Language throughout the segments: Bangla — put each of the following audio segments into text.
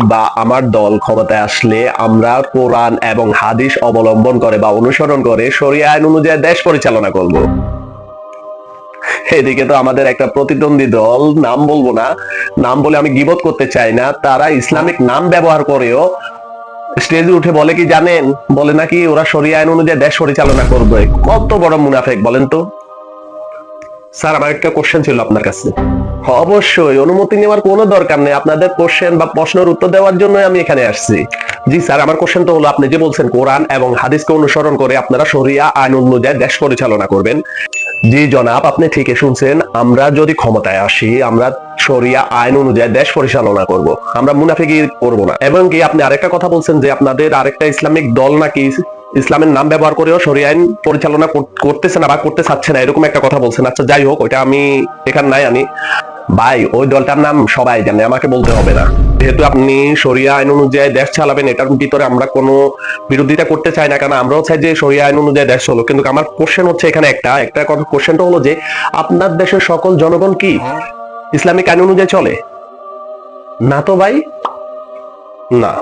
বা আমার দল ক্ষমতায় আসলে আমরা কোরআন এবং হাদিস অবলম্বন করে বা অনুসরণ করে শরিয়া আইন অনুযায়ী দেশ পরিচালনা করব। এদিকে তো আমাদের একটা প্রতিদ্বন্দ্বী দল, নাম বলব না, নাম বলে আমি গিবত করতে চাই না, তারা ইসলামিক নাম ব্যবহার করেও স্টেজে উঠে বলে কি জানেন? বলে নাকি ওরা শরিয়া আইন অনুযায়ী দেশ পরিচালনা করবে। কত বড় মুনাফেক, বলেন তো। স্যার, আমার একটা কোশ্চেন ছিল আপনার কাছে। অবশ্যই, অনুমতি নেওয়ার কোনো দরকার নেই। আপনাদের কোশ্চেন বা প্রশ্নের উত্তর দেওয়ার জন্য আমি এখানে আসছি। জি স্যার, আমার কোশ্চেন তো হলো, আপনি যে বলছেন কোরআন এবং হাদিসকে অনুসরণ করে আপনারা শরিয়া আইন অনুযায়ী দেশ পরিচালনা করবেন। জি জনাব, আপনি ঠিকই শুনছেন। আমরা যদি ক্ষমতায় আসি, আমরা শরিয়া আইন অনুযায়ী দেশ পরিচালনা করব। আমরা মুনাফিকি করব না। এবং কি আপনি আরেকটা কথা বলছেন যে আপনাদের আরেকটা ইসলামিক দল নাকি ইসলামের নাম ব্যবহার করেও শরিয়া আইন পরিচালনা করতেছে না বা করতে চাচ্ছে না, এরকম একটা কথা বলছেন আচ্ছা যাই হোক, ওইটা আমি এখানে নাই, আমি ভাই, ওই দলটার নাম সবাই জানে, আমাকে বলতে হবে না। যেহেতু আপনি শরিয়া আইন অনুযায়ী দেশ চালাবেন, এটার ভিতরে আমরা কোনো বিরোধিতা করতে চাই না, কারণ আমরাও চাই যে শরিয়া আইন অনুযায়ী দেশ চলো কিন্তু আমার কোশ্চেন হচ্ছে এখানে একটা একটা কথা কোশ্চেনটা হলো যে, আপনার দেশের সকল জনগণ কি ইসলামিক আইন অনুযায়ী চলে? না তো ভাই? না।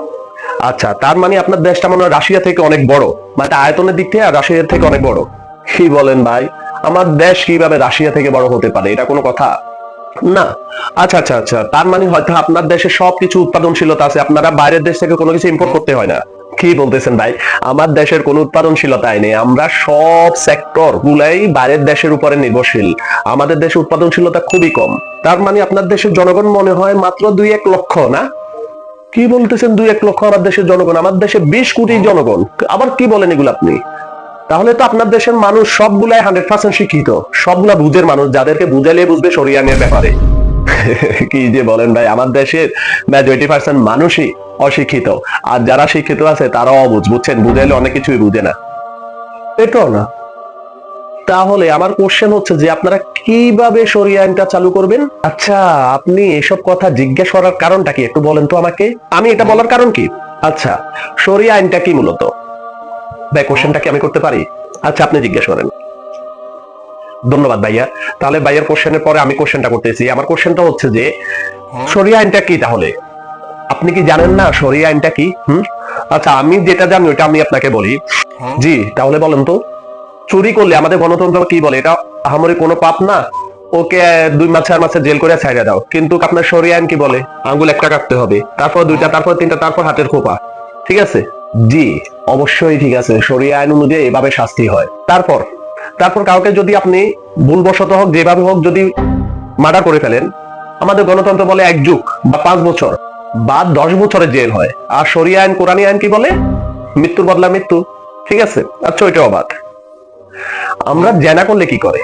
আচ্ছা তার মানে আপনার দেশটা মনে হয় রাশিয়া থেকে অনেক বড় মানে আয়তনের দিক থেকে আর রাশিয়ার থেকে অনেক বড়। কি বলেন ভাই? আমার দেশ কীভাবে রাশিয়া থেকে বড় হতে পারে, এটা কোনো কথা? না। আচ্ছা আচ্ছা আচ্ছা তার মানে হয়তো আপনার দেশে সবকিছু উৎপাদনশীলতা আছে, আপনারা বাইরের দেশ থেকে কোনো কিছু ইম্পোর্ট করতে হয় না। কি বলতেছেন ভাই? আমার দেশের কোনো উৎপাদনশীলতাই নেই, আমরা সব সেক্টর গুলাই বাইরের দেশের উপরে নির্ভরশীল। আমাদের দেশে উৎপাদনশীলতা খুবই কম। তার মানে আপনার দেশের জনগণ মনে হয় মাত্র দুই এক লক্ষ, না? কি বলতেছেন দুই এক লক্ষ আমার দেশের জনগণ? আমার দেশে বিশ কোটি জনগণ। আবার কি বলেন এগুলো আপনি? তাহলে তো আপনার দেশের মানুষ সবগুলাই হান্ড্রেড পার্সেন্ট শিক্ষিত। সবগুলা বুঝের মানুষ, যাদেরকে বুঝালে বুঝবে সরিয়ানের ব্যাপারে। কি যে বলেন ভাই, আমার দেশের মেজরিটি পার্সেন্ট মানুষই অশিক্ষিত। আর যারা শিক্ষিত আছে, তারাও অবুঝ, বুঝছেন? বুঝাইলে অনেক কিছুই বুঝে না। এটাও না। তাহলে আমার কোশ্চেন হচ্ছে যে আপনারা কীভাবে শরিয়া আইনটা চালু করবেন? আচ্ছা আপনি এসব কথা জিজ্ঞেস করার কারণটা কি একটু বলেন তো আমাকে? আমি এটা বলার কারণ কি? আচ্ছা শরিয়া আইনটা কি মূলত? ভাই কোশ্চেনটা কি আমি করতে পারি? আচ্ছা আপনি জিজ্ঞেস করেন। ধন্যবাদ ভাইয়া। তাহলে ভাইয়ার কোশ্চেনের পরে আমি কোশ্চেনটা করতেছি। আমার কোশ্চেনটা হচ্ছে যে শরিয়া আইনটা কি তাহলে? আপনি কি জানেন না শরিয়া আইনটা কি? হুম? আচ্ছা আমি যেটা জানি ওটা আমি আপনাকে বলি। জি, তাহলে বলেন তো। চুরি করলে আমাদের গণতন্ত্র কি বলে? এটা আহামরি কোনো পাপ না। ওকে দুই মাস, চার মাসে জেল করে ছাইড়া দাও। কিন্তু আপনার শরিয়া আইন কি বলে? আঙ্গুল একটা কাটতে হবে। তারপর দুইটা, তারপর তিনটা, তারপর হাতের খোপা। ঠিক আছে? জি, অবশ্যই ঠিক আছে। শরিয়া আইন অনুযায়ী এভাবে শাস্তি হয়। তারপর তারপর কাউকে যদি আপনি ভুলবশত হোক, যেভাবে হোক যদি মার্ডার করে ফেলেন, আমাদের গণতন্ত্র বলে এক যুগ বা পাঁচ বছর বা দশ বছরের জেল হয়। আর শরিয়া আইন, কোরআনী আইন কি বলে? মৃত্যুর বদলা মৃত্যু। ঠিক আছে? আচ্ছা ওইটা অবাক আমরা জেনা করলে কি করে?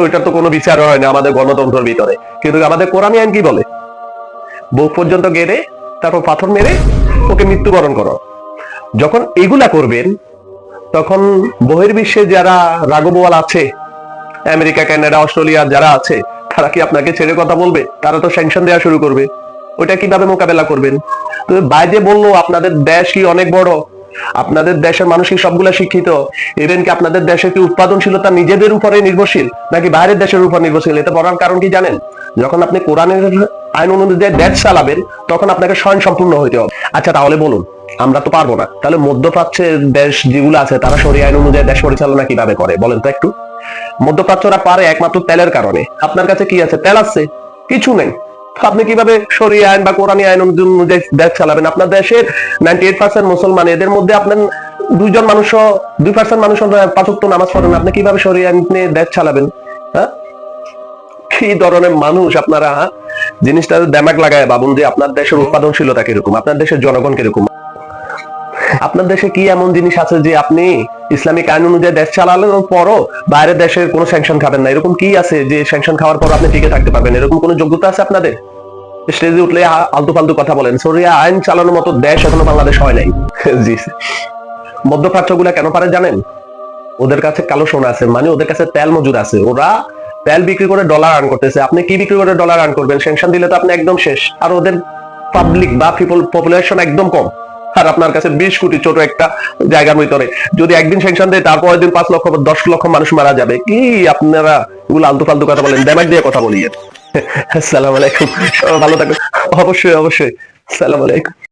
ওইটা তো কোনো বিচার হয় না আমাদের গণতন্ত্রের ভিতরে। কিন্তু আমাদের কোরআনী আইন কি বলে? বুক পর্যন্ত গেড়ে, তারপর পাথর মেরে, ওকে মৃত্যুবরণ করো। যখন এগুলা করবেন, তখন বহির্বিশ্বে যারা রাগবওয়াল আছে, আমেরিকা, কানাডা, অস্ট্রেলিয়া যারা আছে, তারা কি আপনাকে ছেড়ে কথা বলবে? তারা তো স্যাংশন দেওয়া শুরু করবে। ওটা কীভাবে মোকাবেলা করবেন? বাইরে বলল, আপনাদের দেশ কি অনেক বড়? আপনাদের দেশের মানুষ সবগুলা শিক্ষিত? ইভেন কি আপনাদের দেশের কি উৎপাদনশীলতা নিজেদের উপরে নির্ভরশীল, নাকি বাইরের দেশের উপর নির্ভরশীল? এটা বলার কারণ কি জানেন? যখন আপনি কোরআনের আইন অনুযায়ী দেশ চালাবেন, তখন আপনাকে স্বয়ং সম্পূর্ণ হইতে হবে। আচ্ছা তাহলে বলুন, আমরা তো পারব না। তাহলে মধ্যপ্রাচ্যের দেশ যেগুলো আছে, তারা সরি আইন অনুযায়ী দেশ পরিচালনা কীভাবে করে? বলেন তো একটু। মধ্যপ্রাচ্যরা পারে একমাত্র তেলের কারণে। আপনার কাছে কি আছে? তেল আছে। কিছু নেই। আপনি কীভাবে শরীয় আইন বা কোরআনী আইন অনুযায়ী দেশ চালাবেন? আপনার দেশের নাইনটি এইট পার্সেন্ট মুসলমান, এদের মধ্যে আপনার দুইজন মানুষ দুই পার্সেন্ট মানুষ পাঁচক্ত নামাজ পড়েন। আপনি কীভাবে শরীয় আইন নিয়ে দেশ চালাবেন? হ্যাঁ? কি ধরনের মানুষ আপনারা হ্যাঁ? জিনিসটা দেমাক লাগায় ভাবুন যে আপনার দেশের উৎপাদনশীলতা কীরকম? আপনার দেশের জনগণ কীরকম? আপনার দেশে কি এমন জিনিস আছে যে আপনি ইসলামিক আইন অনুযায়ী দেশ চালালেন পরও বাইরের দেশের কোনো স্যাংশন খাবেন না? এরকম কি আছে যে স্যাংশন খাওয়ার পর আপনি টিকে থাকতে পারবেন? এরকম কোনো যোগ্যতা আছে আপনাদের? স্টেজে উঠলে আলতু ফালতু কথা বলেন। সরিয়া আইন চালানোর মতো দেশ এখনও বাংলাদেশ হয় নাই। জি। মধ্যপ্রাচ্যগুলা কেন পারে জানেন? ওদের কাছে কালো সোনা আছে মানে ওদের কাছে তেল মজুদ আছে। ওরা তেল বিক্রি করে ডলার আর্ন করতেছে। আপনি কি বিক্রি করে ডলার আর্ন করবেন? সেনশন দিলে তো আপনি একদম শেষ। আর ওদের পাবলিক বা পিপল পপুলেশন একদম কম। আর আপনার কাছে বিশ কোটি ছোট একটা জায়গার ভিতরে যদি একদিন সেনশন দেয়, তারপরের দিন পাঁচ লক্ষ বা দশ লক্ষ মানুষ মারা যাবে। কি আপনারা এগুলো আলতু ফালতু কথা বলেন? দেমাক দিয়ে কথা বলি আসসালামু আলাইকুম। ভালো থাকুন। অবশ্যই অবশ্যই। সালাম আলাইকুম।